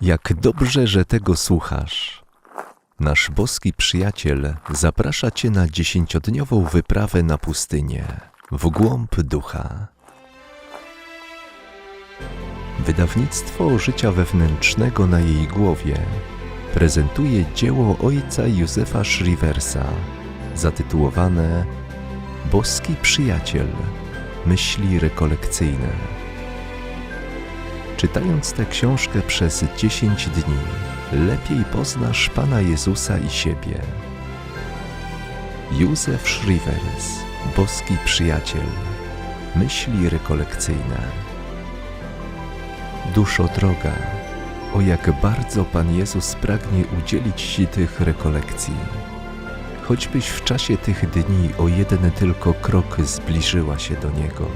Jak dobrze, że tego słuchasz. Nasz boski przyjaciel zaprasza Cię na dziesięciodniową wyprawę na pustynię, w głąb ducha. Wydawnictwo życia wewnętrznego na jej głowie prezentuje dzieło ojca Józefa Shriversa zatytułowane Boski przyjaciel myśli rekolekcyjne. Czytając tę książkę przez 10 dni, lepiej poznasz Pana Jezusa i siebie. Józef Schrivers, boski przyjaciel, myśli rekolekcyjne. Duszo droga, o jak bardzo Pan Jezus pragnie udzielić Ci tych rekolekcji. Choćbyś w czasie tych dni o jeden tylko krok zbliżyła się do Niego,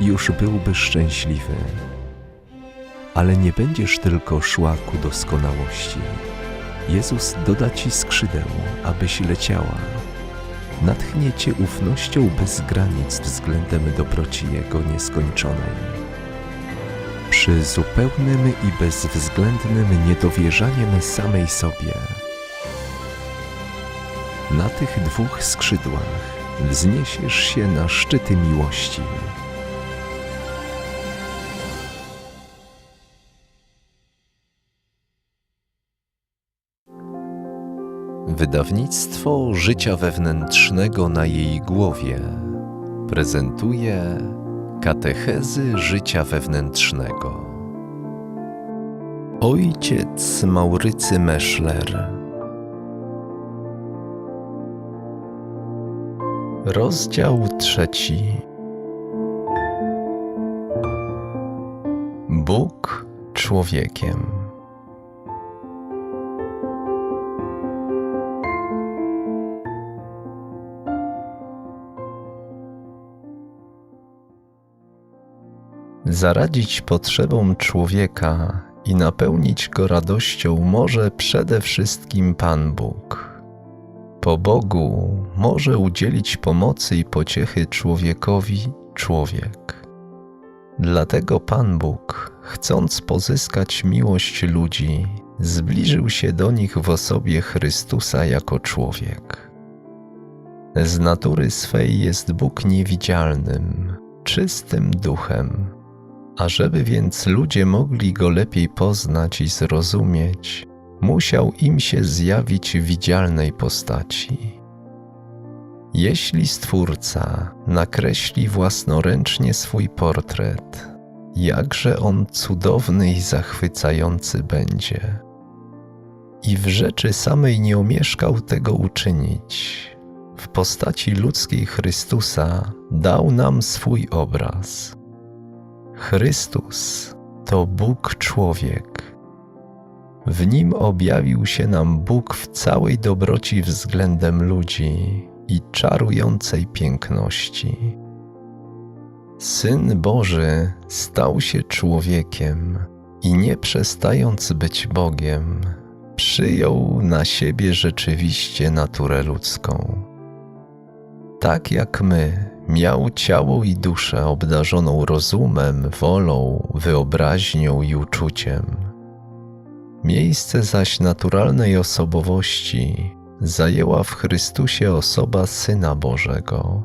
już byłby szczęśliwy ale nie będziesz tylko szła ku doskonałości. Jezus doda ci skrzydeł, abyś leciała. Natchnie cię ufnością bez granic względem dobroci Jego nieskończonej. Przy zupełnym i bezwzględnym niedowierzaniem samej sobie. Na tych dwóch skrzydłach wzniesiesz się na szczyty miłości. Wydawnictwo życia wewnętrznego na jej głowie prezentuje katechezy życia wewnętrznego. Ojciec Maurycy Meschler Rozdział trzeci Bóg człowiekiem. Zaradzić potrzebom człowieka i napełnić go radością może przede wszystkim Pan Bóg. Po Bogu może udzielić pomocy i pociechy człowiekowi człowiek. Dlatego Pan Bóg, chcąc pozyskać miłość ludzi, zbliżył się do nich w osobie Chrystusa jako człowiek. Z natury swej jest Bóg niewidzialnym, czystym duchem, Ażeby więc ludzie mogli go lepiej poznać i zrozumieć, musiał im się zjawić widzialnej postaci. Jeśli Stwórca nakreśli własnoręcznie swój portret, jakże on cudowny i zachwycający będzie. I w rzeczy samej nie omieszkał tego uczynić. W postaci ludzkiej Chrystusa dał nam swój obraz Chrystus to Bóg człowiek. W nim objawił się nam Bóg w całej dobroci względem ludzi i czarującej piękności. Syn Boży stał się człowiekiem i nie przestając być Bogiem, przyjął na siebie rzeczywiście naturę ludzką. Tak jak my, Miał ciało i duszę obdarzoną rozumem, wolą, wyobraźnią i uczuciem. Miejsce zaś naturalnej osobowości zajęła w Chrystusie osoba Syna Bożego.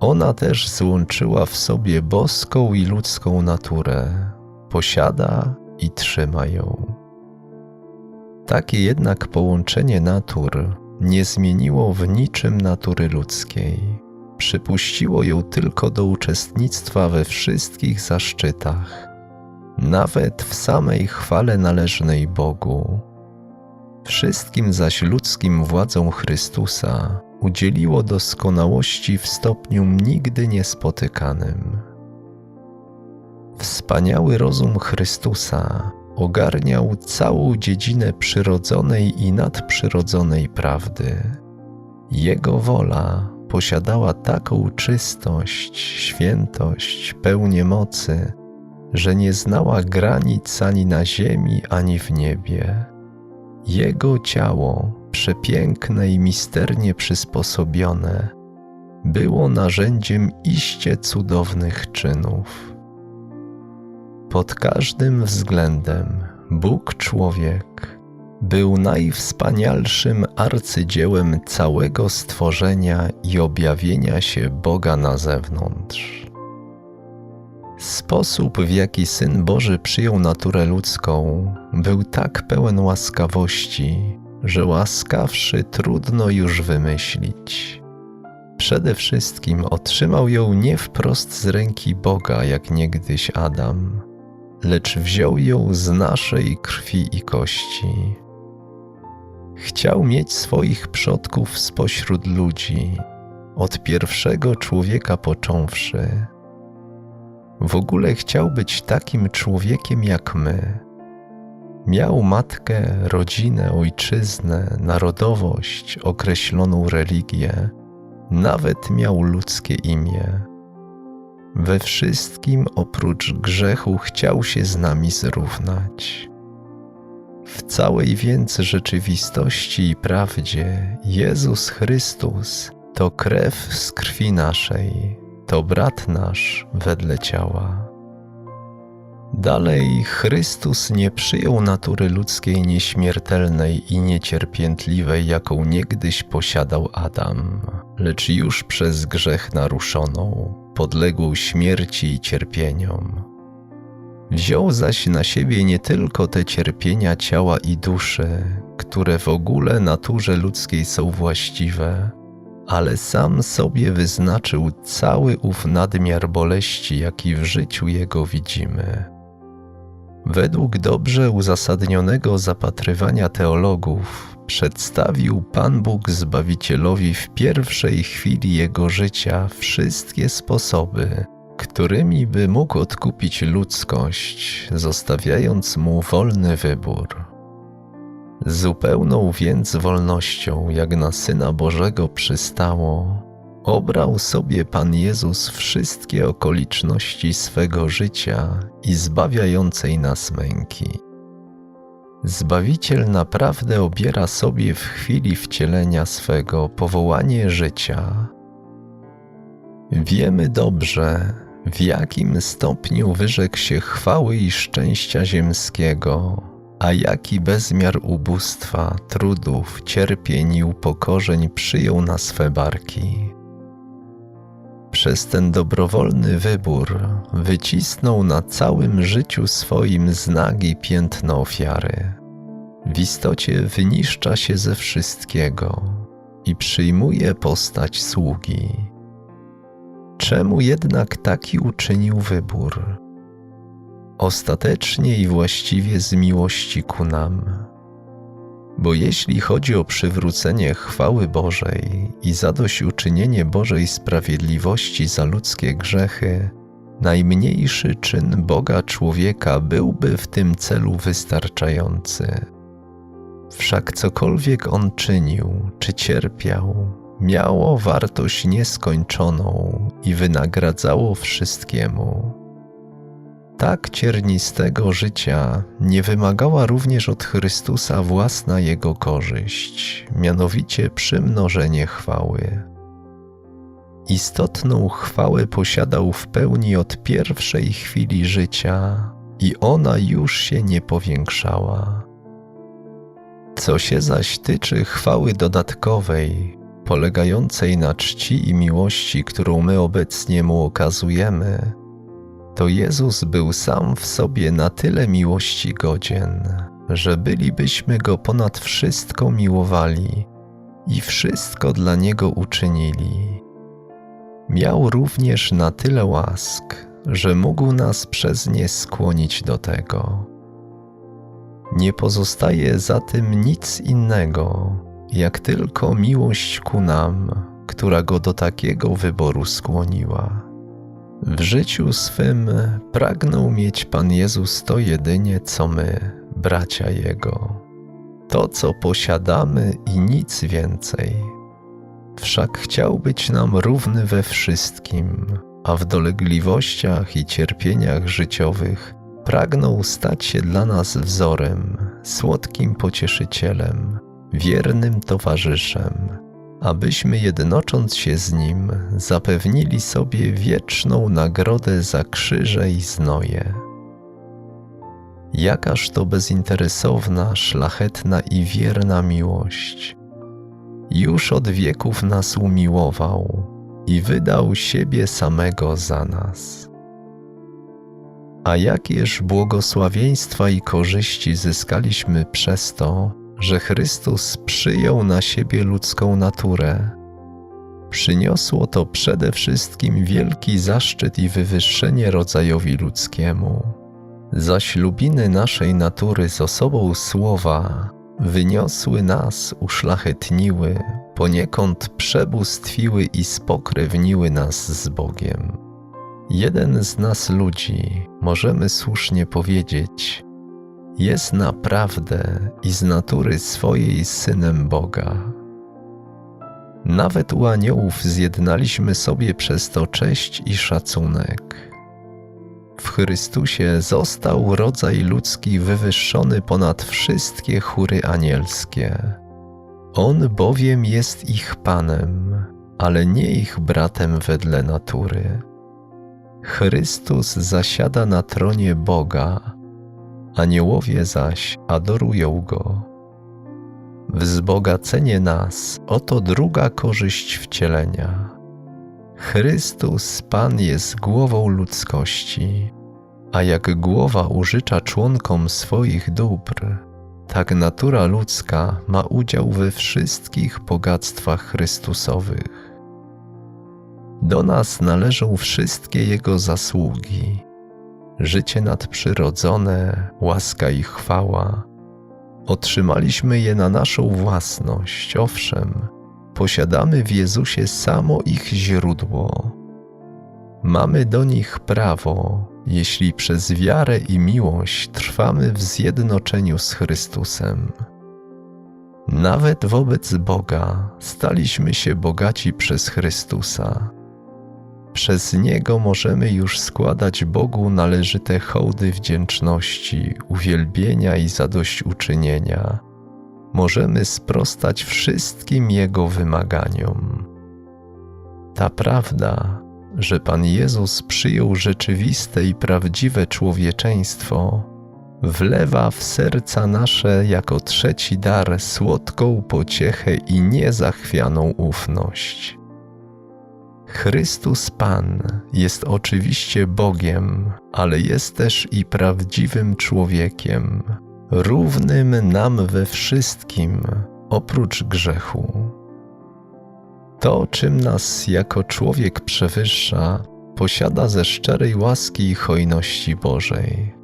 Ona też złączyła w sobie boską i ludzką naturę, posiada i trzyma ją. Takie jednak połączenie natur nie zmieniło w niczym natury ludzkiej przypuściło ją tylko do uczestnictwa we wszystkich zaszczytach, nawet w samej chwale należnej Bogu. Wszystkim zaś ludzkim władzom Chrystusa udzieliło doskonałości w stopniu nigdy niespotykanym. Wspaniały rozum Chrystusa ogarniał całą dziedzinę przyrodzonej i nadprzyrodzonej prawdy. Jego wola posiadała taką czystość, świętość, pełnię mocy, że nie znała granic ani na ziemi, ani w niebie. Jego ciało, przepiękne i misternie przysposobione, było narzędziem iście cudownych czynów. Pod każdym względem Bóg człowiek był najwspanialszym arcydziełem całego stworzenia i objawienia się Boga na zewnątrz. Sposób, w jaki Syn Boży przyjął naturę ludzką, był tak pełen łaskawości, że łaskawszy trudno już wymyślić. Przede wszystkim otrzymał ją nie wprost z ręki Boga, jak niegdyś Adam, lecz wziął ją z naszej krwi i kości. Chciał mieć swoich przodków spośród ludzi, od pierwszego człowieka począwszy. W ogóle chciał być takim człowiekiem jak my. Miał matkę, rodzinę, ojczyznę, narodowość, określoną religię, nawet miał ludzkie imię. We wszystkim oprócz grzechu chciał się z nami zrównać. W całej więc rzeczywistości i prawdzie Jezus Chrystus to krew z krwi naszej, to brat nasz wedle ciała. Dalej Chrystus nie przyjął natury ludzkiej nieśmiertelnej i niecierpiętliwej, jaką niegdyś posiadał Adam, lecz już przez grzech naruszoną, podległą śmierci i cierpieniom. Wziął zaś na siebie nie tylko te cierpienia ciała i duszy, które w ogóle naturze ludzkiej są właściwe, ale sam sobie wyznaczył cały ów nadmiar boleści, jaki w życiu jego widzimy. Według dobrze uzasadnionego zapatrywania teologów, przedstawił Pan Bóg Zbawicielowi w pierwszej chwili jego życia wszystkie sposoby, którymi by mógł odkupić ludzkość, zostawiając mu wolny wybór. Zupełną więc wolnością, jak na Syna Bożego przystało, obrał sobie Pan Jezus wszystkie okoliczności swego życia i zbawiającej nas męki. Zbawiciel naprawdę obiera sobie w chwili wcielenia swego powołanie życia. Wiemy dobrze, w jakim stopniu wyrzekł się chwały i szczęścia ziemskiego, a jaki bezmiar ubóstwa, trudów, cierpień i upokorzeń przyjął na swe barki. Przez ten dobrowolny wybór wycisnął na całym życiu swoim znak i piętno ofiary. W istocie wyniszcza się ze wszystkiego i przyjmuje postać sługi. Czemu jednak taki uczynił wybór? Ostatecznie i właściwie z miłości ku nam. Bo jeśli chodzi o przywrócenie chwały Bożej i zadośćuczynienie Bożej sprawiedliwości za ludzkie grzechy, najmniejszy czyn Boga człowieka byłby w tym celu wystarczający. Wszak cokolwiek on czynił czy cierpiał, miało wartość nieskończoną i wynagradzało wszystkiemu. Tak ciernistego życia nie wymagała również od Chrystusa własna jego korzyść, mianowicie przymnożenie chwały. Istotną chwałę posiadał w pełni od pierwszej chwili życia i ona już się nie powiększała. Co się zaś tyczy chwały dodatkowej, polegającej na czci i miłości, którą my obecnie mu okazujemy, to Jezus był sam w sobie na tyle miłości godzien, że bylibyśmy go ponad wszystko miłowali i wszystko dla niego uczynili. Miał również na tyle łask, że mógł nas przez nie skłonić do tego. Nie pozostaje za tym nic innego, jak tylko miłość ku nam, która go do takiego wyboru skłoniła. W życiu swym pragnął mieć Pan Jezus to jedynie, co my, bracia Jego, to, co posiadamy i nic więcej. Wszak chciał być nam równy we wszystkim, a w dolegliwościach i cierpieniach życiowych pragnął stać się dla nas wzorem, słodkim pocieszycielem, wiernym towarzyszem, abyśmy jednocząc się z Nim zapewnili sobie wieczną nagrodę za krzyże i znoje. Jakaż to bezinteresowna, szlachetna i wierna miłość. Już od wieków nas umiłował i wydał siebie samego za nas. A jakież błogosławieństwa i korzyści zyskaliśmy przez to, że Chrystus przyjął na siebie ludzką naturę. Przyniosło to przede wszystkim wielki zaszczyt i wywyższenie rodzajowi ludzkiemu. Zaś lubiny naszej natury z osobą słowa wyniosły nas, uszlachetniły, poniekąd przebóstwiły i spokrewniły nas z Bogiem. Jeden z nas ludzi, możemy słusznie powiedzieć, jest naprawdę i z natury swojej synem Boga. Nawet u aniołów zjednaliśmy sobie przez to cześć i szacunek. W Chrystusie został rodzaj ludzki wywyższony ponad wszystkie chóry anielskie. On bowiem jest ich Panem, ale nie ich bratem wedle natury. Chrystus zasiada na tronie Boga, aniołowie zaś adorują Go. Wzbogacenie nas oto druga korzyść wcielenia. Chrystus Pan jest głową ludzkości, a jak głowa użycza członkom swoich dóbr, tak natura ludzka ma udział we wszystkich bogactwach Chrystusowych. Do nas należą wszystkie Jego zasługi, życie nadprzyrodzone, łaska i chwała. Otrzymaliśmy je na naszą własność, owszem, posiadamy w Jezusie samo ich źródło. Mamy do nich prawo, jeśli przez wiarę i miłość trwamy w zjednoczeniu z Chrystusem. Nawet wobec Boga staliśmy się bogaci przez Chrystusa. Przez Niego możemy już składać Bogu należyte hołdy wdzięczności, uwielbienia i zadośćuczynienia. Możemy sprostać wszystkim Jego wymaganiom. Ta prawda że Pan Jezus przyjął rzeczywiste i prawdziwe człowieczeństwo, wlewa w serca nasze jako trzeci dar słodką pociechę i niezachwianą ufność. Chrystus Pan jest oczywiście Bogiem, ale jest też i prawdziwym człowiekiem, równym nam we wszystkim, oprócz grzechu. To, czym nas jako człowiek przewyższa, posiada ze szczerej łaski i hojności Bożej.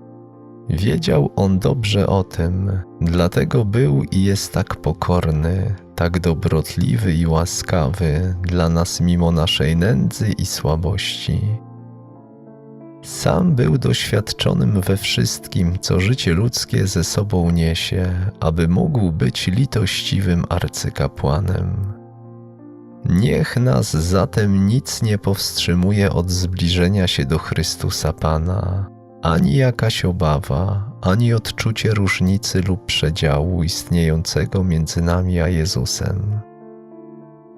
Wiedział on dobrze o tym, dlatego był i jest tak pokorny, tak dobrotliwy i łaskawy dla nas mimo naszej nędzy i słabości. Sam był doświadczonym we wszystkim, co życie ludzkie ze sobą niesie, aby mógł być litościwym arcykapłanem. Niech nas zatem nic nie powstrzymuje od zbliżenia się do Chrystusa Pana, ani jakaś obawa, ani odczucie różnicy lub przedziału istniejącego między nami a Jezusem.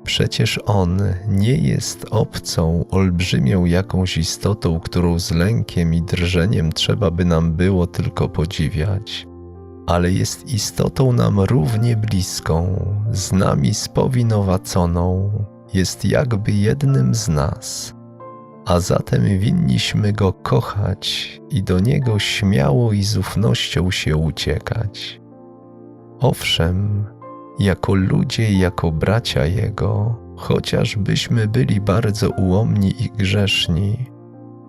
Przecież On nie jest obcą, olbrzymią jakąś istotą, którą z lękiem i drżeniem trzeba by nam było tylko podziwiać ale jest istotą nam równie bliską, z nami spowinowaconą, jest jakby jednym z nas, a zatem winniśmy go kochać i do niego śmiało i z ufnością się uciekać. Owszem, jako ludzie i jako bracia Jego, chociażbyśmy byli bardzo ułomni i grzeszni,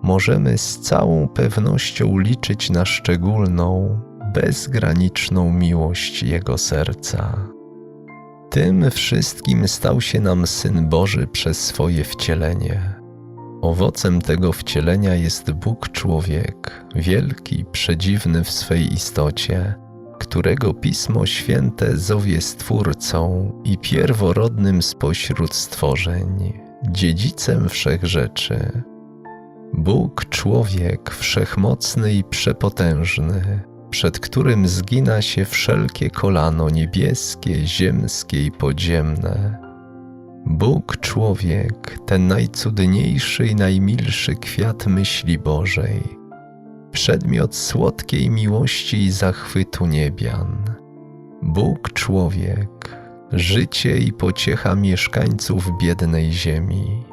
możemy z całą pewnością liczyć na szczególną, bezgraniczną miłość Jego serca. Tym wszystkim stał się nam Syn Boży przez swoje wcielenie. Owocem tego wcielenia jest Bóg człowiek, wielki, przedziwny w swej istocie, którego Pismo Święte zowie Stwórcą i pierworodnym spośród stworzeń, dziedzicem wszech rzeczy. Bóg człowiek wszechmocny i przepotężny, przed którym zgina się wszelkie kolano niebieskie, ziemskie i podziemne. Bóg człowiek, ten najcudniejszy i najmilszy kwiat myśli Bożej. przedmiot słodkiej miłości i zachwytu niebian. Bóg człowiek, życie i pociecha mieszkańców biednej ziemi.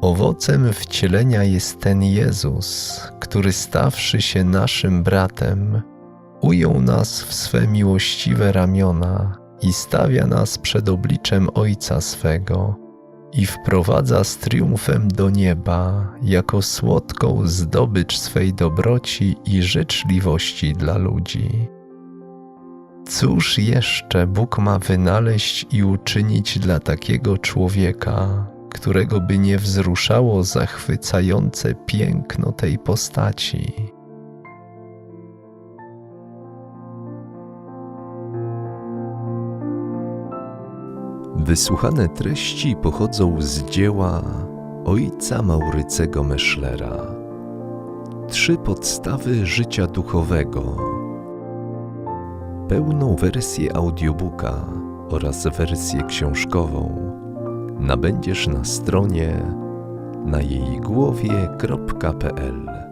Owocem wcielenia jest ten Jezus, który stawszy się naszym bratem, ujął nas w swe miłościwe ramiona i stawia nas przed obliczem Ojca swego i wprowadza z triumfem do nieba jako słodką zdobycz swej dobroci i życzliwości dla ludzi. Cóż jeszcze Bóg ma wynaleźć i uczynić dla takiego człowieka, którego by nie wzruszało zachwycające piękno tej postaci? Wysłuchane treści pochodzą z dzieła ojca Maurycego Meschlera. Trzy podstawy życia duchowego. Pełną wersję audiobooka oraz wersję książkową nabędziesz na stronie na jej głowie.pl.